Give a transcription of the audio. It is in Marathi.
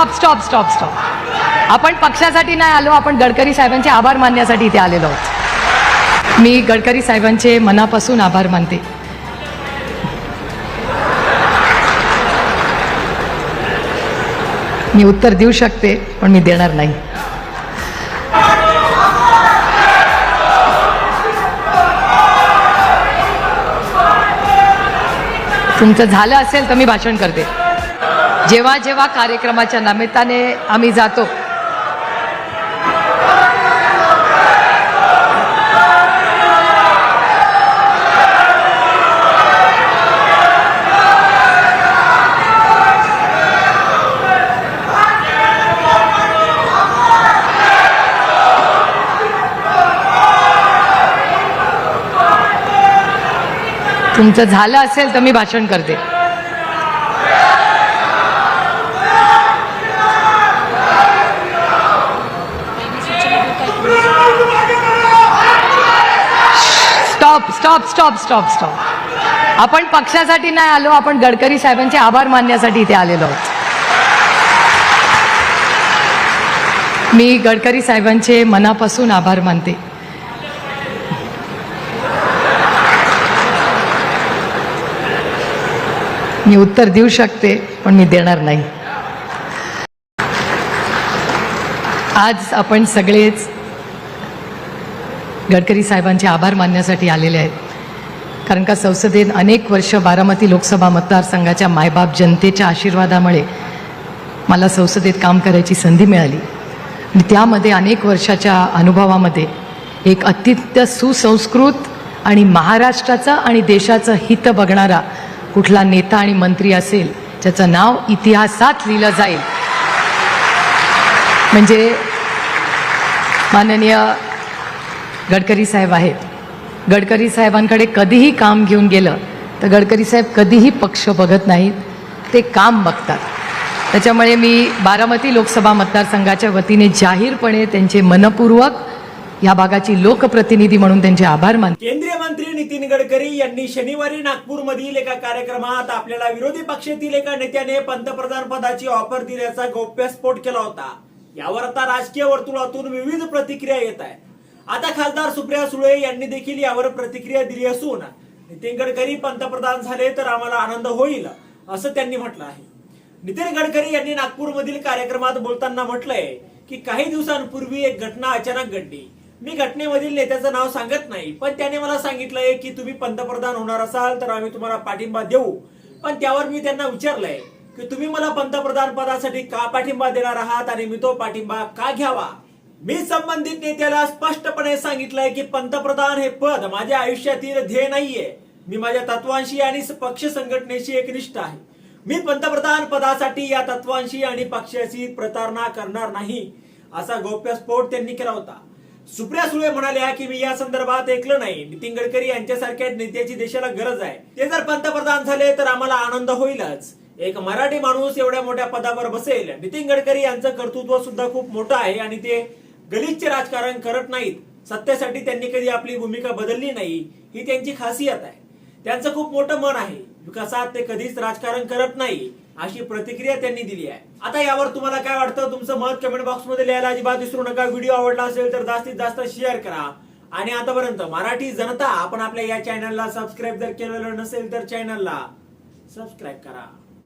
स्टॉप स्टॉप स्टॉप स्टॉप आपण पक्षासाठी नाही आलो आपण गडकरी साहेबांचे आभार मानण्यासाठी इथे आलेलो आहोत. मी गडकरी साहेबांचे मनापासून आभार मानते. मी उत्तर देऊ शकते पण मी देणार नाही. तुमचं झालं असेल तर मी भाषण करते. जेव्हा जेव्हा कार्यक्रमाच्या निमित्ताने आम्ही जातो तुमचं झालं असेल तर मी भाषण करते. Stop stop stop stop stop आपण पक्षासाठी नाही आलो आपण गडकरी साहेबांचे आभार मानण्यासाठी इथे आलेलो आहोत. मी गडकरी साहेबांचे मनापासून आभार मानते. मी उत्तर देऊ शकते पण मी देणार नाही. आज आपण सगळेच गडकरी साहेबांचे आभार मानण्यासाठी आलेले आहेत. कारण का संसदेत अनेक वर्ष बारामती लोकसभा मतदारसंघाच्या मायबाप जनतेच्या आशीर्वादामुळे मला संसदेत काम करायची संधी मिळाली. आणि त्यामध्ये अनेक वर्षाच्या अनुभवामध्ये एक अत्यंत सुसंस्कृत आणि महाराष्ट्राचं आणि देशाचं हित बघणारा कुठला नेता आणि मंत्री असेल ज्याचं नाव इतिहासात लिहिलं जाईल. म्हणजे माननीय गडकरी साहेब आहेत. गडकरी साहेबांकडे कधीही काम घेऊन गेलं तर गडकरी साहेब कधीही पक्ष बघत नाहीत. ते काम बघतात. त्याच्यामुळे मी बारामती लोकसभा मतदारसंघाच्या वतीने जाहीरपणे त्यांचे मनपूर्वक या भागाची लोकप्रतिनिधी म्हणून त्यांचे आभार मान केंद्रीय मंत्री नितीन गडकरी यांनी शनिवारी नागपूरमधील एका कार्यक्रमात आपल्याला विरोधी पक्षातील एका नेत्याने पंतप्रधान पदाची ऑफर दिल्याचा गौप्यस्फोट केला होता. यावर आता राजकीय वर्तुळातून विविध प्रतिक्रिया येत आहेत. आता खासदार सुप्रिया सुळे यांनी देखील यावर प्रतिक्रिया दिली असून नितीन गडकरी पंतप्रधान झाले तर आम्हाला आनंद होईल असं त्यांनी म्हटलं आहे. नितीन गडकरी यांनी नागपूरमधील कार्यक्रमात बोलताना म्हटलंय की काही दिवसांपूर्वी एक घटना अचानक घडली. मी घटनेमधील नेत्याचं नाव सांगत नाही पण त्याने मला सांगितलंय की तुम्ही पंतप्रधान होणार असाल तर आम्ही तुम्हाला पाठिंबा देऊ. पण त्यावर मी त्यांना विचारलंय की तुम्ही मला पंतप्रधान पदासाठी का पाठिंबा देणार आहात आणि मी तो पाठिंबा का घ्यावा? मी संबंधित नेत्याला स्पष्टपणे सांगितलंय की पंतप्रधान हे पद माझ्या आयुष्यातील ध्येय नाहीये. मी माझ्या तत्वांशी आणि पक्ष संघटनेशी एकनिष्ठ आहे. मी पंतप्रधान पदासाठी या तत्वांशी आणि पक्षाशी प्रतारणा करणार नाही असा गौप्यस्फोट त्यांनी केला होता. सुप्रिया सुळे म्हणाल्या की मी या संदर्भात ऐकलं नाही. नितीन गडकरी यांच्यासारख्या नेत्याची देशाला गरज आहे. ते जर पंतप्रधान झाले तर आम्हाला आनंद होईलच. एक मराठी माणूस एवढ्या मोठ्या पदावर बसेल. नितीन गडकरी यांचं कर्तृत्व सुद्धा खूप मोठं आहे आणि ते गलिच्छ राजकारण करत नाहीत. सत्तेसाठी त्यांनी कधी आपली भूमिका बदलली नाही ही त्यांची खासियत आहे. त्यांचं खूप मोठं मन आहे. विकासात ते कधीच राजकारण करत नाही अशी प्रतिक्रिया त्यांनी दिली आहे. आता यावर तुम्हाला काय वाटतं? तुमचं मत कमेंट बॉक्समध्ये लिहायला अजिबात विसरू नका. व्हिडिओ आवडला असेल तर जास्तीत जास्त शेअर करा. आणि आतापर्यंत मराठी जनता आपण आपल्या या चॅनलला सबस्क्राईब जर केलेलं नसेल तर चॅनलला सबस्क्राईब करा.